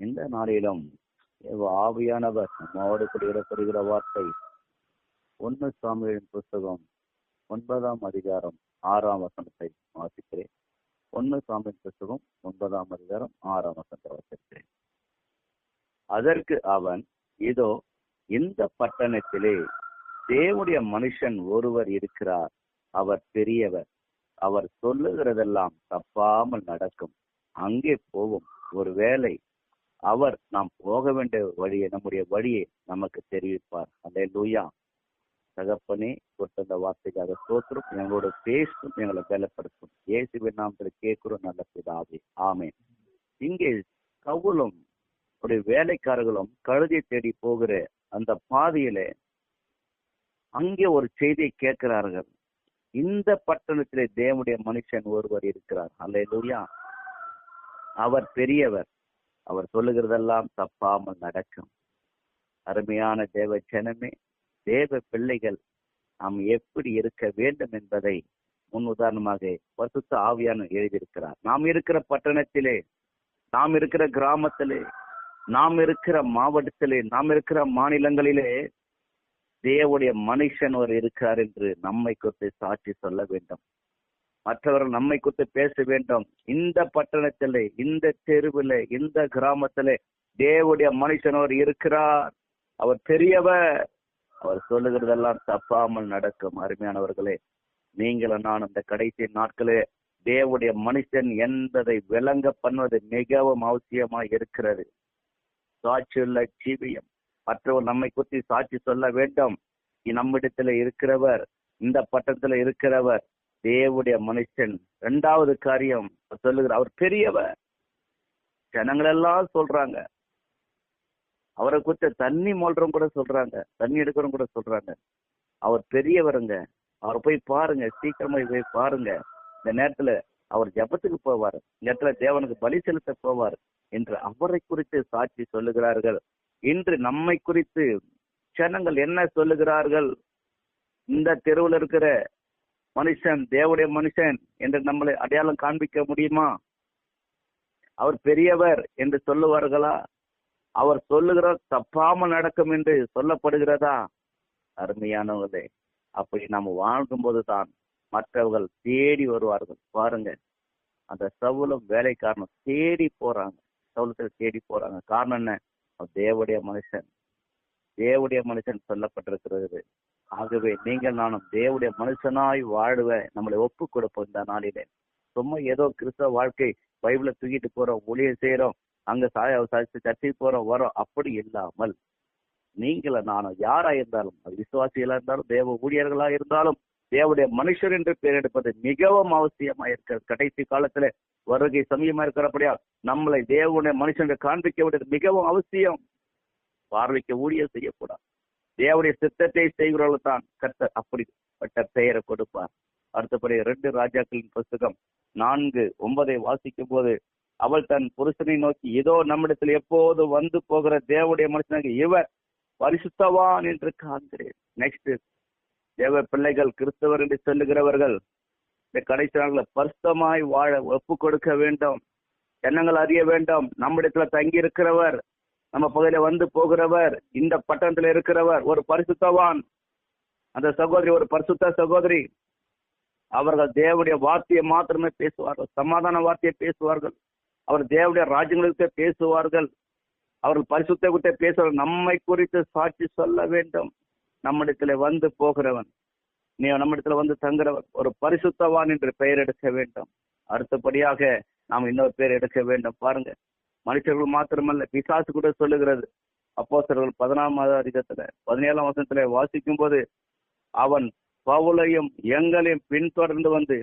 இந்த நாளிலும் ஆவியானவர் நம்மோடு கூட இடப்படுகிற வார்த்தை. ஒன்னு சாமியின் புஸ்தகம் ஒன்பதாம் அதிகாரம் ஆறாம் வசனத்தை வாசிக்கிறேன். ஒன்னு சாமியின் புஸ்தகம் ஒன்பதாம் அதிகாரம் ஆறாம் வசனத்தை வாசிக்கிறேன். அதற்கு அவன் இதோ இந்த பட்டணத்திலே தேவனுடைய மனுஷன் ஒருவர் இருக்கிறார். அவர் பெரியவர். அவர் சொல்லுகிறதெல்லாம் தப்பாமல் நடக்கும். அங்கே போவோம். ஒருவேளை அவர் நாம் போக வேண்டிய வழியை நம்முடைய வழியை நமக்கு தெரிவிப்பார். அதே லூயா தகப்பனே கொடுத்த அந்த வார்த்தைக்காக சோத்திரம் எங்களோட பேசும் எங்களை பலப்படுத்தும். இயேசுவின் நாமத்தில் கேட்கிறோம் நல்ல பிதாவே. ஆமே இங்கே கவுலும் ஒரு வேலைக்காரர்களும் கழுதை தேடி போகிற அந்த பாதையில அங்கே ஒரு செய்தியை கேட்கிறார்கள். இந்த பட்டணத்திலே தேவனுடைய மனுஷன் ஒருவர் இருக்கிறார். அல்ல அவர் பெரியவர். அவர் சொல்லுகிறதெல்லாம் தப்பாமல் நடக்கும். அருமையான தேவ ஜனமே தேவ பிள்ளைகள் நாம் எப்படி இருக்க வேண்டும் என்பதை முன் உதாரணமாக பசுத்த ஆவியான எழுதியிருக்கிறார். நாம் இருக்கிற பட்டணத்திலே நாம் இருக்கிற கிராமத்திலே நாம் இருக்கிற மாவட்டத்திலே நாம் இருக்கிற மாநிலங்களிலே தேவடைய மனுஷன் ஒரு இருக்கிறார் என்று நம்மை குறித்து சாட்சி சொல்ல வேண்டும். மற்றவர்கள் நம்மை குறித்து பேச வேண்டும். இந்த பட்டணத்திலே இந்த தெருவில் இந்த கிராமத்திலே தேவடைய மனுஷன் அவர் இருக்கிறார். அவர் பெரியவர். அவர் சொல்லுகிறதெல்லாம் தப்பாமல் நடக்கும். அருமையானவர்களே நீங்களும் நான் அந்த கடைசி நாட்களே தேவடைய மனுஷன் என்பதை விளங்க பண்ணுவது மிகவும் அவசியமா இருக்கிறது. சாட்சியுள்ள ஜீவியம். மற்றவர் நம்மை குறித்து சாட்சி சொல்ல வேண்டும். நம்மிடத்துல இருக்கிறவர் இந்த பட்டத்துல இருக்கிறவர் தேவடைய மனுஷன். இரண்டாவது காரியம் சொல்லுகிற அவர் பெரியவர். ஜனங்கள் எல்லாம் சொல்றாங்க. அவரை குறித்த தண்ணி மோல்றோம் கூட சொல்றாங்க தண்ணி எடுக்கிறவங்க கூட சொல்றாங்க. அவர் பெரியவருங்க. அவரை போய் பாருங்க சீக்கிரமா போய் பாருங்க. இந்த நேரத்துல அவர் ஜபத்துக்கு போவார். இந்த இடத்துல தேவனுக்கு பலி செலுத்த போவார் என்று அவரை குறித்து சாட்சி சொல்லுகிறார்கள். இன்று நம்மை குறித்து ஜனங்கள் என்ன சொல்லுகிறார்கள்? இந்த தெருவில் இருக்கிற மனுஷன் தேவடைய மனுஷன் என்று நம்மளை அடையாளம் காண்பிக்க முடியுமா? அவர் பெரியவர் என்று சொல்லுவார்களா? அவர் சொல்லுகிற தப்பாமல் நடக்கும் என்று சொல்லப்படுகிறதா? அருமையானவர்களே அப்படி நாம் வாழ்க்கும் போதுதான் மற்றவர்கள் தேடி வருவார்கள். பாருங்க அந்த சவுலம் வேலைக்காரனும் தேடி போறாங்க. சவுலத்தை தேடி போறாங்க. காரணம் என்ன? தேவடைய மனுஷன். தேவடைய மனுஷன் சொல்லப்பட்டிருக்கிறது. ஆகவே நீங்கள் நானும் தேவடைய மனுஷனாய் வாழ்வேன். நம்மளை ஒப்பு கொடுப்போம் இந்த நாளிலே. சும்மா ஏதோ கிறிஸ்தவ வாழ்க்கை பைபிள தூக்கிட்டு போறோம் ஒளிய செய்யறோம் அங்க சாய சர்ச்சைக்கு போறோம் வரோம். அப்படி இல்லாமல் நீங்கள நானும் யாரா இருந்தாலும் அது விசுவாசிகளா இருந்தாலும் தேவ ஊழியர்களா இருந்தாலும் தேவடைய மனுஷர் என்று பெயர் எடுப்பது மிகவும் அவசியமா இருக்கிறது கடைசி காலத்துல வருகை சமயமா இருக்கிறபடியா நம்மளை தேவனுடைய மனுஷன் காண்பிக்க வேண்டியது மிகவும் அவசியம். பார்வைக்கு ஊழியர் செய்யக்கூடாது. தேவனுடைய சித்தத்தை செய்கிறவர்கள் தான் கர்த்தர் அப்படிப்பட்ட பெயரை கொடுப்பார். அடுத்தபடி ரெண்டு ராஜாக்களின் புஸ்தகம் நான்கு ஒன்பதை வாசிக்கும் போது அவள் தன் புருஷனை நோக்கி ஏதோ நம்மிடத்தில் எப்போது வந்து போகிற தேவடைய மனுஷனாக இவர் பரிசுத்தவான் என்று காண்கிறேன். நெக்ஸ்ட் தேவ பிள்ளைகள் கிறிஸ்தவர் என்று சொல்லுகிறவர்கள் இந்த கடைசி நாளில் பரிசுத்தமாய் வாழ ஒப்பு கொடுக்க வேண்டும். எண்ணங்கள் அறிய வேண்டும். நம்மிடத்துல தங்கி இருக்கிறவர் நம்ம பகுதியில வந்து போகிறவர் இந்த பட்டணத்துல இருக்கிறவர் ஒரு பரிசுத்தவான். அந்த சகோதரி ஒரு பரிசுத்த சகோதரி. அவர்கள் தேவடைய வார்த்தையை மாத்திரமே பேசுவார்கள். சமாதான வார்த்தையை பேசுவார்கள். அவர் தேவடைய ராஜ்யங்களுக்கு பேசுவார்கள். அவர்கள் பரிசுத்த குறித்த பேசுவார்கள். நம்மை குறித்து சாட்சி சொல்ல வேண்டும். நம்மிடத்துல வந்து போகிறவன். நீ நம்மிடத்துல வந்து தங்குறவன். ஒரு பரிசுத்தவான் என்று பெயர் எடுக்க வேண்டும். அடுத்தபடியாக நாம் இன்னொரு பேர் எடுக்க வேண்டும். பாருங்க. மனுஷர்கள் மாத்திரமல்ல பிசாசு கூட சொல்லுகிறது. அப்போசர்கள் பதினாம் அதிகத்துல பதினேழாம் வருஷத்துல வாசிக்கும் போது அவன் பவுலையும் எங்களையும் பின்தொடர்ந்து வந்து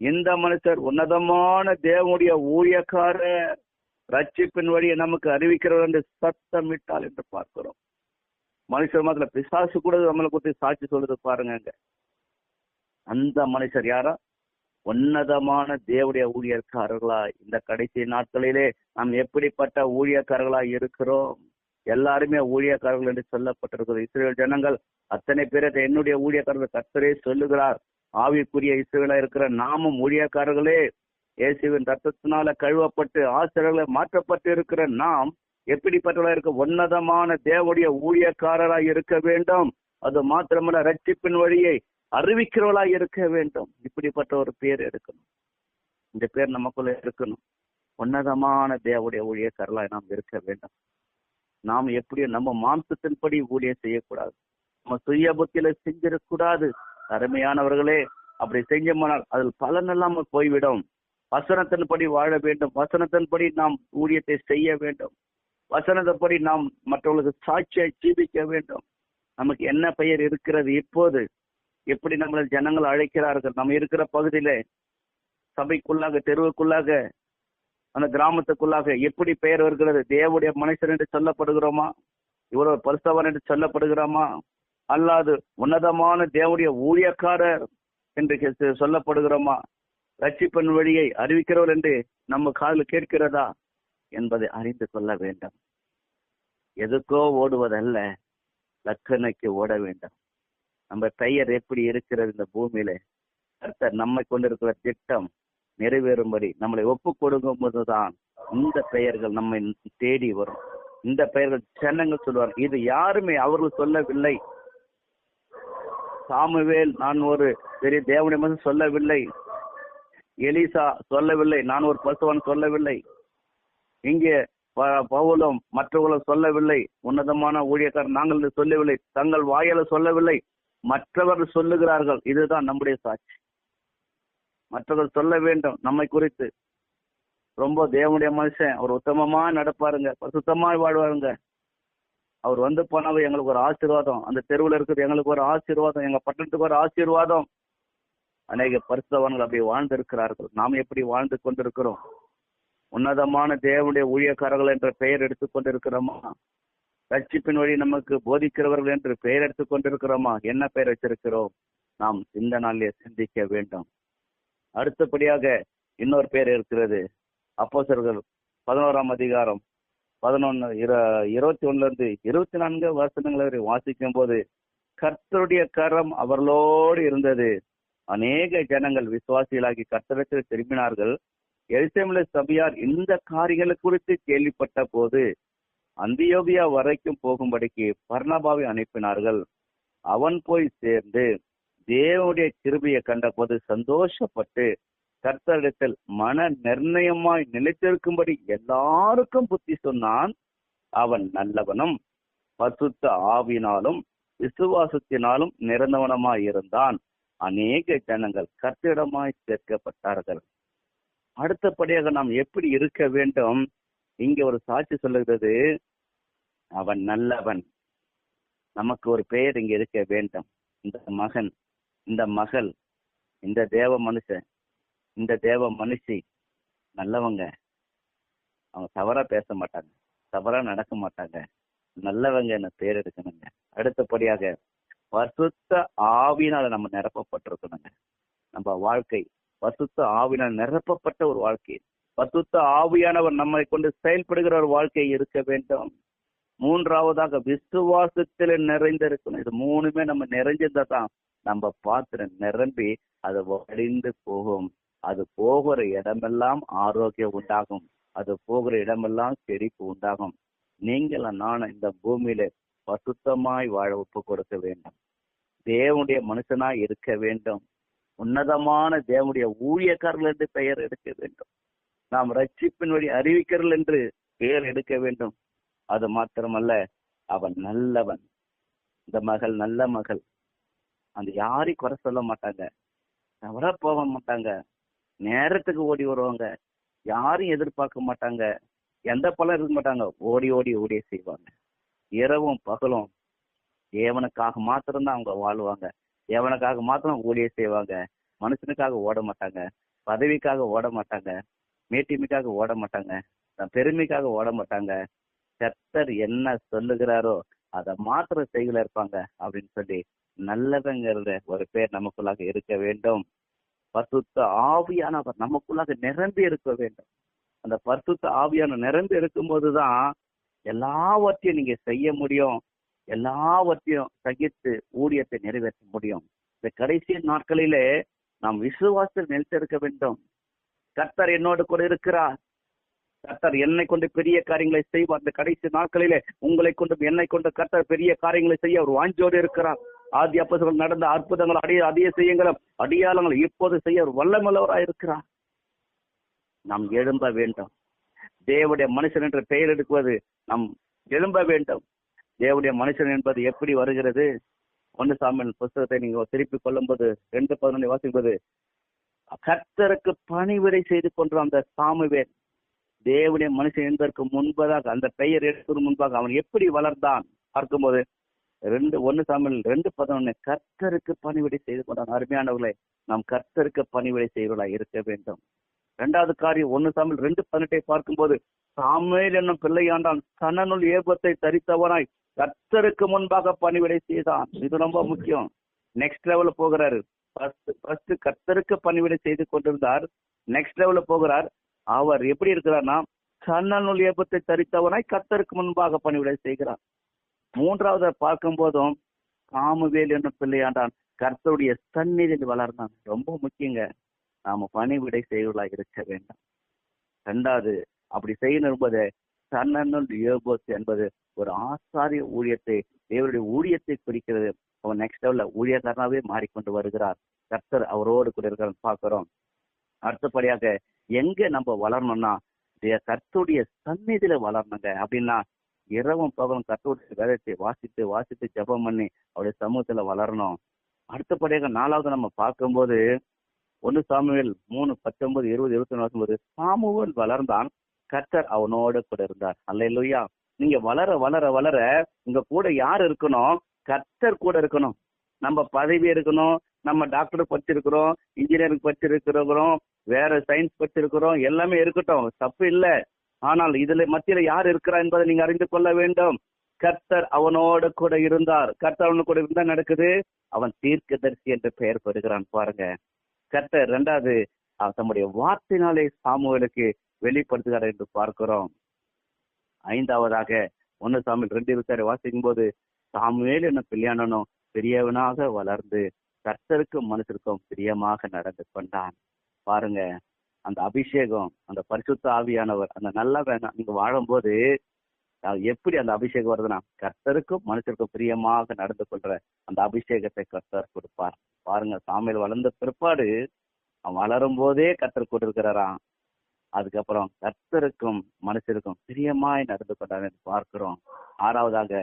இந்த மனுஷர் உன்னதமான தேவனுடைய ஊழியக்கார ரட்சிப்பின் வழியை நமக்கு அறிவிக்கிறவர் என்று சத்தமிட்டால் என்று பார்க்கிறோம். மனுஷர் மாத்திர பிசாசு கூட நம்மளை குறித்து சாட்சி சொல்றது பாருங்க அந்த மனுஷர் யாரா? உன்னதமான தேவடைய ஊழியர்காரர்களா இந்த கடைசி நாட்களிலே நாம் எப்படிப்பட்ட ஊழியக்காரர்களா இருக்கிறோம்? எல்லாருமே ஊழியக்காரர்கள் என்று சொல்லப்பட்டிருக்கிறது. இஸ்ரேல் ஜனங்கள் அத்தனை பேரை என்னுடைய ஊழியக்காரர்கள் கர்த்தரே சொல்லுகிறார். ஆவிக்குரிய இஸ்ரேலா இருக்கிற நாமும் ஊழியக்காரர்களே. இயேசுவின் ரத்தத்தினால கழுவப்பட்டு ஆசிரியர்களை மாற்றப்பட்டு இருக்கிற நாம் எப்படிப்பட்டவர்களா இருக்க உன்னதமான தேவடைய ஊழியக்காரராய் இருக்க வேண்டும். அது மாத்திரமல்ல ரட்சிப்பின் வழியை அறிவிக்கிறவளா இருக்க வேண்டும். இப்படிப்பட்ட ஒரு பேர் எடுக்கணும். இந்த பேர் நமக்குள்ள இருக்கணும். உன்னதமான தேவனுடைய ஊழியக்காரர்களாய் நாம் இருக்க வேண்டும். நாம் எப்படி நம்ம மாம்சத்தின்படி ஊழியம் செய்யக்கூடாது. நம்ம சுய புத்தியில செஞ்சிடக்கூடாது. அருமையானவர்களே அப்படி செஞ்சோம்னால் அதில் பலன் இல்லாமல் போய்விடும். வசனத்தின்படி வாழ வேண்டும். வசனத்தின்படி நாம் ஊழியத்தை செய்ய வேண்டும். வசனத்தின்படி நாம் மற்றவர்களுக்கு சாட்சியை ஜீவிக்க வேண்டும். நமக்கு என்ன பெயர் இருக்கிறது இப்போது? எப்படி நம்மளை ஜனங்கள் அழைக்கிறார்கள்? நம்ம இருக்கிற பகுதியில சபைக்குள்ளாக தெருவுக்குள்ளாக அந்த கிராமத்துக்குள்ளாக எப்படி பெயர் வருகிறது? தேவடைய மனுஷன் என்று சொல்லப்படுகிறோமா? இவ்வளவு பரிசவன் என்று சொல்லப்படுகிறோமா? அல்லாது உன்னதமான தேவடைய ஊழியக்காரர் என்று சொல்லப்படுகிறோமா? ரட்சிப்பின் வழியை அறிவிக்கிறவர் என்று நம்ம காதில் கேட்கிறதா? என்பதை அறிந்து கொள்ள வேண்டும். எதுக்கோ ஓடுவதல்ல லக்கணைக்கு ஓட வேண்டும். நம்ம பெயர் எப்படி இருக்கிறது இந்த பூமியில? கர்த்தர் நம்மை கொண்டிருக்கிற திட்டம் நிறைவேறும்படி நம்மளை ஒப்பு கொடுக்கும் போதுதான் இந்த பெயர்கள் நம்மை தேடி வரும். இந்த பெயர்கள் ஜனங்கள் சொல்வார் இது யாருமே அவர்கள் சொல்லவில்லை. சாமுவேல் நான் ஒரு பெரிய தேவனை மகன் சொல்லவில்லை. எலிசா சொல்லவில்லை நான் ஒரு பசுவன் சொல்லவில்லை. இங்கே பவுலும் மற்றவர்களும் சொல்லவில்லை. உன்னதமான ஊழியக்காரர் நாங்கள் என்று சொல்லவில்லை. தங்கள் வாயால சொல்லவில்லை. மற்றவர்கள் சொல்லுகிறார்கள் இதுதான் நம்முடைய சாட்சி. மற்றவர் சொல்ல வேண்டும் நம்மை குறித்து. ரொம்ப தேவனுடைய மனுஷன் அவர் உத்தமமா நடப்பாருங்க சுத்தமா வாழ்வாருங்க. அவர் வந்து போனாவே எங்களுக்கு ஒரு ஆசீர்வாதம். அந்த தெருவில் இருக்கிறது எங்களுக்கு ஒரு ஆசீர்வாதம் எங்க பட்டணத்துக்கு ஒரு ஆசீர்வாதம். அநேக பரிசுத்தவான்கள் அப்படி வாழ்ந்து இருக்கிறார்கள் நாம் எப்படி வாழ்ந்து கொண்டிருக்கிறோம்? உன்னதமான தேவனுடைய ஊழியக்காரர்கள் என்ற பெயர் எடுத்துக்கொண்டிருக்கிறோமா ரட்சிப்பின் வழி நமக்கு போதிக்கிறவர்கள் என்று பெயர் எடுத்துக்கொண்டிருக்கிறோமா என்ன பெயர் வச்சிருக்கிறோம்? நாம் இந்த நாளிலே சிந்திக்க வேண்டும். அடுத்தபடியாக இன்னொரு பெயர் இருக்கிறது. அப்போசர்கள் பதினோராம் அதிகாரம் பதினொன்னு இருபத்தி ஒண்ணுல இருந்து இருபத்தி நான்கு வசனங்களை வரை வாசிக்கும் போது கர்த்தருடைய கரம் அவர்களோடு இருந்தது. அநேக ஜனங்கள் விசுவாசிகளாகி கர்த்தரத்தில் திரும்பினார்கள். எரிசமில சபையார் இந்த காரியங்களை குறித்து கேள்விப்பட்ட போது அந்தியோகியா வரைக்கும் போகும்படிக்கு பர்ணபாவை அனுப்பினார்கள். அவன் போய் சேர்ந்து தேவனுடைய கிருபியை கண்டபோது சந்தோஷப்பட்டு கர்த்தரிடத்தில் மன நிர்ணயமாய் நிலைத்திருக்கும்படி எல்லாருக்கும் புத்தி சொன்னான். அவன் நல்லவனும் பசுத்த ஆவினாலும் விசுவாசத்தினாலும் நிறந்தவனமாய் இருந்தான். அநேக ஜனங்கள் கர்த்தரிடமாய் சேர்க்கப்பட்டார்கள். அடுத்தபடியாக நாம் எப்படி இருக்க வேண்டும்? இங்க ஒரு சாட்சி சொல்லுகிறது அவன் நல்லவன். நமக்கு ஒரு பெயர் இங்க இருக்க வேண்டும். இந்த மகன் இந்த மகள் இந்த தேவ மனுஷன் இந்த தேவ மனுஷி நல்லவங்க. அவங்க தவறா பேச மாட்டாங்க. தவறா நடக்க மாட்டாங்க. நல்லவங்க என்ன பேர் எடுக்கணுங்க. அடுத்தபடியாக வசுத்த ஆவினால நம்ம நிரப்பப்பட்டிருக்கணுங்க. நம்ம வாழ்க்கை வசுத்த ஆவினால் நிரப்பப்பட்ட ஒரு வாழ்க்கை. பசுத்த ஆவியானவர் நம்மை கொண்டு செயல்படுகிற ஒரு வாழ்க்கை இருக்க வேண்டும். மூன்றாவதாக விசுவாசத்தில் நிறைந்திருக்கணும். இது மூணுமே நம்ம நிறைஞ்சிருந்தா தான் நம்ம பாத்திரம் நிரம்பி அது வடிந்து போகும். அது போகிற இடமெல்லாம் ஆரோக்கியம் உண்டாகும். அது போகிற இடமெல்லாம் செழிப்பு உண்டாகும். நீங்கள் நானும் இந்த பூமியில பசுத்தமாய் வாழ ஒப்பு கொடுக்க வேண்டும். தேவனுடைய மனுஷனாய் இருக்க வேண்டும். உன்னதமான தேவனுடைய ஊழியக்காரர்கள் என்று பெயர் எடுக்க வேண்டும். நாம் ரட்சிப்பின் வழி அறிவிக்கிறல் என்று பெயர் எடுக்க வேண்டும். அது மாத்திரமல்ல அவன் நல்லவன். இந்த மகள் நல்ல மகள். அந்த யாரையும் குறை சொல்ல மாட்டாங்க. தவறா போக மாட்டாங்க. நேரத்துக்கு ஓடி வருவாங்க. யாரையும் எதிர்பார்க்க மாட்டாங்க. எந்த பலம் இருக்க மாட்டாங்க. ஓடி ஓடி ஓடியே செய்வாங்க. இரவும் பகலும் ஏவனுக்காக மாத்திரம்தான் அவங்க வாழ்வாங்க. ஏவனுக்காக மாத்திரம் ஊழிய செய்வாங்க. மனுஷனுக்காக ஓட மாட்டாங்க. பதவிக்காக ஓட மாட்டாங்க. மேட்டிமைக்காக ஓட மாட்டாங்க. தன் பெருமைக்காக ஓட மாட்டாங்க. கர்த்தர் என்ன சொல்லுகிறாரோ அதை மாத்திர செய்கள இருப்பாங்க அப்படின்னு சொல்லி நல்லவங்கிறத ஒரு பேர் நமக்குள்ளாக இருக்க வேண்டும். பசுத்த ஆவியானவர் நமக்குள்ளாக நிரம்பி இருக்க வேண்டும். அந்த பசுத்த ஆவியான நிரம்பி இருக்கும் போதுதான் எல்லாவற்றையும் நீங்க செய்ய முடியும். எல்லாவற்றையும் சகித்து ஊழியத்தை நிறைவேற்ற முடியும். இந்த கடைசி நாட்களிலே நாம் விசுவாசத்தில் நிலைத்திருக்க வேண்டும். கர்த்தர் என்னோடு கூட இருக்கிறார். கர்த்தர் என்னை கொண்டு பெரிய காரியங்களை செய்வார். அந்த கடைசி நாட்களிலே உங்களை கொண்டு என்னை கொண்டு கர்த்தர் பெரிய காரியங்களை செய்ய அவர் வாஞ்சோடு இருக்கிறார். ஆதி அப்பசங்கள் நடந்த அற்புதங்கள் அடைய அதிக செய்யுங்களும் அடியாளங்கள் இப்போது செய்ய அவர் வல்லமல்லவராய் இருக்கிறார். நாம் எழும்ப வேண்டும். தேவடைய மனுஷன் என்று பெயர் எடுக்குவது நாம் எழும்ப வேண்டும். தேவடைய மனுஷன் என்பது எப்படி வருகிறது? ஒன்று சாமியல் புஸ்தகத்தை நீங்க திருப்பிக் கொள்ளும்போது ரெண்டு பதினொன்று வாசிப்பது கர்த்தருக்கு பணிவிடை செய்து கொண்ட அந்த சாமுவேல் தேவனுடைய மனுஷன் என்பதற்கு முன்பதாக அந்த பெயர் எடுப்பதற்கு முன்பாக அவன் எப்படி வளர்ந்தான்? பார்க்கும்போது ரெண்டு ஒன்னு சாமியல் ரெண்டு பதினொன்னு கர்த்தருக்கு பணிவிடை செய்து கொண்டான். அருமையானவர்களை நாம் கர்த்தருக்கு பணிவிடை செய்வர்களாக இருக்க வேண்டும். இரண்டாவது காரியம் ஒன்னு சாமியல் ரெண்டு பதினெட்டை பார்க்கும்போது சாமுவேல் என்னும் பிள்ளையாண்டான் கண்ணனுள் ஏபத்தை தரித்தவனாய் கர்த்தருக்கு முன்பாக பணிவிடை செய்தான். இது ரொம்ப முக்கியம். நெக்ஸ்ட் லெவலில் போகிறாரு. ஃபர்ஸ்ட் ஃபர்ஸ்ட் கர்த்தருக்கு பணிவிடை செய்து கொண்டிருந்தார். நெக்ஸ்ட் லெவல போகிறார். அவர் எப்படி இருக்கிறார்னா கண்ணனுள் ஏபத்தை தரித்தவனாய் கர்த்தருக்கு முன்பாக பணிவிடை செய்கிறார். மூன்றாவது பார்க்கும் போதும் காமுவேல் என்னும் பிள்ளையாண்டான் கர்த்தருடைய சந்நிதியில் வளர்ந்தான். ரொம்ப முக்கியங்க. நாம பணிவிடை செய்வர்களா இருக்க வேண்டாம். ரெண்டாவது அப்படி செய்யணும் என்பது சன்னனுள் ஏபோஸ் என்பது ஒரு ஆசாரிய ஊழியத்தை தேவருடைய ஊழியத்தை குறிக்கிறது. அவன் நெக்ஸ்ட் லெவல்ல ஊழியக்காரனாவே மாறிக்கொண்டு வருகிறார் கர்த்தர் அவரோடு கூட இருக்கிற பார்க்கிறோம். அடுத்தபடியாக எங்க நம்ம வளரணும்னா கர்த்தருடைய சந்நிதியில வளரணுங்க. அப்படின்னா இரவும் பகலும் கர்த்தருடைய வேதத்தை வாசித்து வாசித்து ஜெபம் பண்ணி அவருடைய சமூகத்துல வளரணும். அடுத்தபடியாக நாலாவது நம்ம பார்க்கும்போது ஒன்னு சாமுவேல் மூணு பத்தொன்பது இருபது இருபத்தி ஒன்று வாசிக்கும்போது சாமுவேல் வளர்ந்தான். கர்த்தர் அவனோடு கூட இருந்தார். அல்ல இல்லையா நீங்க வளர வளர வளர உங்க கூட யார் இருக்கணும்? கர்த்தர் கூட இருக்கணும். நம்ம பதவி இருக்கணும் நம்ம டாக்டர் படிச்சிருக்கிறோம் இன்ஜினியரிங் படிச்சிருக்கிறோம் வேற சயின்ஸ் படிச்சிருக்கிறோம் எல்லாமே இருக்கட்டும். தப்பு இல்லை. ஆனால் இதுல மத்தியில யார் இருக்கிறா என்பதை நீங்க அறிந்து கொள்ள வேண்டும். கர்த்தர் அவனோடு கூட இருந்தார். கர்த்தர் அவனு கூட இருந்தா நடக்குது? அவன் தீர்க்கதரிசி என்று பெயர் பெறுகிறான். பாருங்க. கர்த்தர் ரெண்டாவது தம்முடைய வார்த்தையினாலே சாமுவேலுக்கு வெளிப்படுத்துகிறார் என்று பார்க்கிறோம். ஐந்தாவதாக ஒன்னு சாமியில் ரெண்டு இருபத்தாறு வாசிக்கும் போது சாமுவேல் என்ன பிள்ளையானனும் பெரியவனாக வளர்ந்து கர்த்தருக்கும் மனுஷருக்கும் பிரியமாக நடந்து கொண்டான். பாருங்க அந்த அபிஷேகம் அந்த பரிசுத்த ஆவியானவர் அந்த நல்ல நீங்க வாழும்போது எப்படி அந்த அபிஷேகம் வருதுன்னா கர்த்தருக்கும் மனுஷருக்கும் பிரியமாக நடந்து கொள்ற அந்த அபிஷேகத்தை கர்த்தர் கொடுப்பார். பாருங்க சாமியில் வளர்ந்த பிற்பாடு அவன் வளரும் போதே கர்த்தர் கொடுக்கிறாராம் அதுக்கப்புறம் கர்த்தருக்கும் மனுஷருக்கும் பிரியமாய் நடந்து கொண்டான்னு பார்க்கிறோம். ஆறாவதாக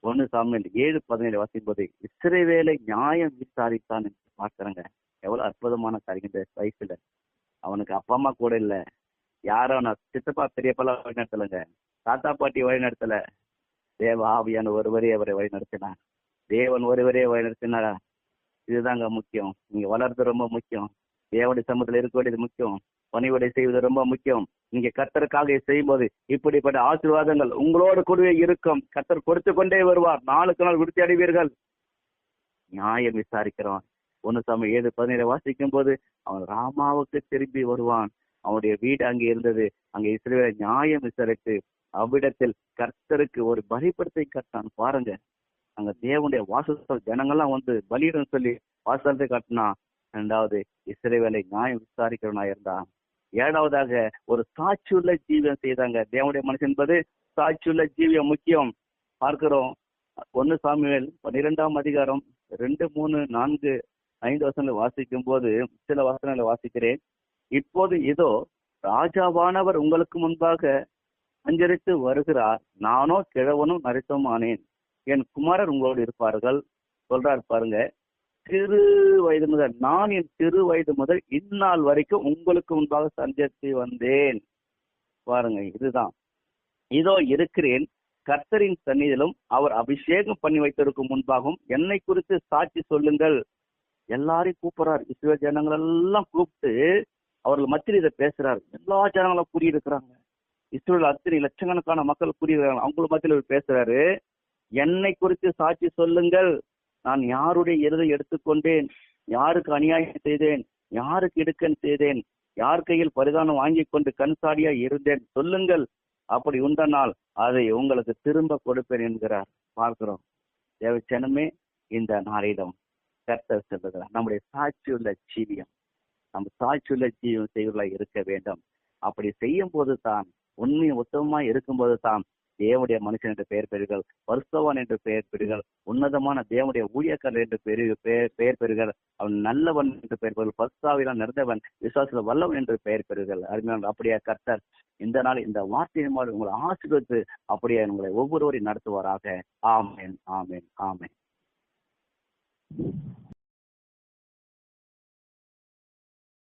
ஒன்னு சாமியல் ஏழு பதினேழு வாசிப்பது போது நியாயம் விசாரித்தான் என்று பாக்குறாங்க எவ்வளவு அற்புதமான காரியம் இந்த வயசுல அவனுக்கு அப்பா அம்மா கூட இல்ல. யாரோ நான் சித்தப்பா பெரியப்பாலாம் வழி நடத்தலைங்க. தாத்தா பாட்டி வழி நடத்தல. தேவ ஆவியான ஒருவரே அவரை வழி நடத்தினார். தேவன் ஒருவரே வழி நடத்தினாரா? இதுதாங்க முக்கியம். நீங்க வளர்றது ரொம்ப முக்கியம். தேவனுடைய சமூகத்தில் இருக்க வேண்டியது முக்கியம். பணிவிடை செய்வது ரொம்ப முக்கியம். நீங்க கர்த்தருக்காக செய்யும்போது இப்படிப்பட்ட ஆசீர்வாதங்கள் உங்களோடு கூடவே இருக்கும். கர்த்தர் கொடுத்து கொண்டே வருவார். நாளுக்கு நாள் விடுத்தி அடைவீர்கள். நியாயம் விசாரிக்கிறவன். ஒன்னு சாமி ஏழு பதினேழு வாசிக்கும் போது அவன் ராமாவுக்கு திரும்பி வருவான். அவனுடைய வீடு அங்கே இருந்தது. அங்கே இஸ்ரேலை நியாயம் விசாரித்து அவ்விடத்தில் கர்த்தருக்கு ஒரு பலிப்படுத்தை கட்டான் பாருங்க. அங்க தேவனுடைய வாசல் ஜனங்கள்லாம் வந்து பலியிடம் சொல்லி வாசலத்தை கட்டினா ரெண்டாவது இஸ்ரேவேலை நியாயம் விசாரிக்கிறவனா இருந்தான். ஏழாவதாக ஒரு சாட்சியுள்ள ஜீவியம் செய்தாங்க. தேவனுடைய மனசு என்பது சாட்சியுள்ள ஜீவியம் முக்கியம். பார்க்கிறோம். ஒன்னு சாமியல் பன்னிரெண்டாம் அதிகாரம் ரெண்டு மூணு நான்கு ஐந்து வசனங்களை வாசிக்கும் போது சில வசனங்களை வாசிக்கிறேன். இப்போது இதோ ராஜாவானவர் உங்களுக்கு முன்பாக அஞ்சரித்து வருகிறார். நானோ கிழவனும் நரித்தமானேன். என் குமாரர் உங்களோடு இருப்பார்கள். சொல்றார் பாருங்க. சிறு வயது முதல் நான் என் சிறு வயது முதல் இந்நாள் வரைக்கும் உங்களுக்கு முன்பாக சஞ்சரித்து வந்தேன். பாருங்க இதுதான். இதோ இருக்கிறேன். கர்த்தரின் சந்நிதியிலும் அவர் அபிஷேகம் பண்ணி வைத்திருக்கும் முன்பாகவும் என்னை குறித்து சாட்சி சொல்லுங்கள். எல்லாரையும் கூப்பிடுறார். இஸ்ரோ ஜனங்கள் எல்லாம் கூப்பிட்டு அவர்கள் மத்தியில் இதை பேசுறாரு. எல்லா ஜனங்களும் கூறியிருக்கிறாங்க இஸ்ரேல் அத்தனை லட்சக்கணக்கான மக்கள் கூறியிருக்கிறாங்க அவங்கள மத்தியில் இவர் பேசுறாரு. என்னை குறித்து சாட்சி சொல்லுங்கள். நான் யாருடைய எருதை எடுத்துக்கொண்டேன்? யாருக்கு அநியாயம் செய்தேன்? யாருக்கு இடுக்கன் செய்தேன்? யார் கையில் பரிதானம் வாங்கி கொண்டு கண்சாடியா இருந்தேன் சொல்லுங்கள். அப்படி உண்டனால் அதை உங்களுக்கு திரும்ப கொடுப்பேன் என்கிறார். பார்க்கிறோம். தேவச்சனமே இந்த நாரிடம் கர்த்தர் சொல்லுகிறார். நம்முடைய சாட்சியுள்ள ஜீவியம் நம்ம சாட்சியுள்ள ஜீவியம் செய்வர்களாக இருக்க வேண்டும். அப்படி செய்யும் போது தான் உண்மை உத்தமமா இருக்கும்போது தான் தேவனுடைய மனுஷன் என்று பெயர் பெறுகள் பரிசுத்தவான் என்று பெயர் பெறுகள் உன்னதமான தேவனுடைய ஊழியக்காரர் என்று பெரு பெயர் பெயர் பெறுகள் அவன் நல்லவன் என்று பெயர் பெறுகள் பரிசுத்தாவிலாம் நிறைந்தவன் விசுவாசத்தில் வல்லவன் என்று பெயர் பெறுகள் அருமையான அப்படியே கர்த்தர் இந்த நாள் இந்த வார்த்தையின் மாதிரி உங்களை ஆசீர்வதித்து அப்படியே உங்களை ஒவ்வொருவரையும் நடத்துவாராக. ஆமேன் ஆமேன் ஆமேன்.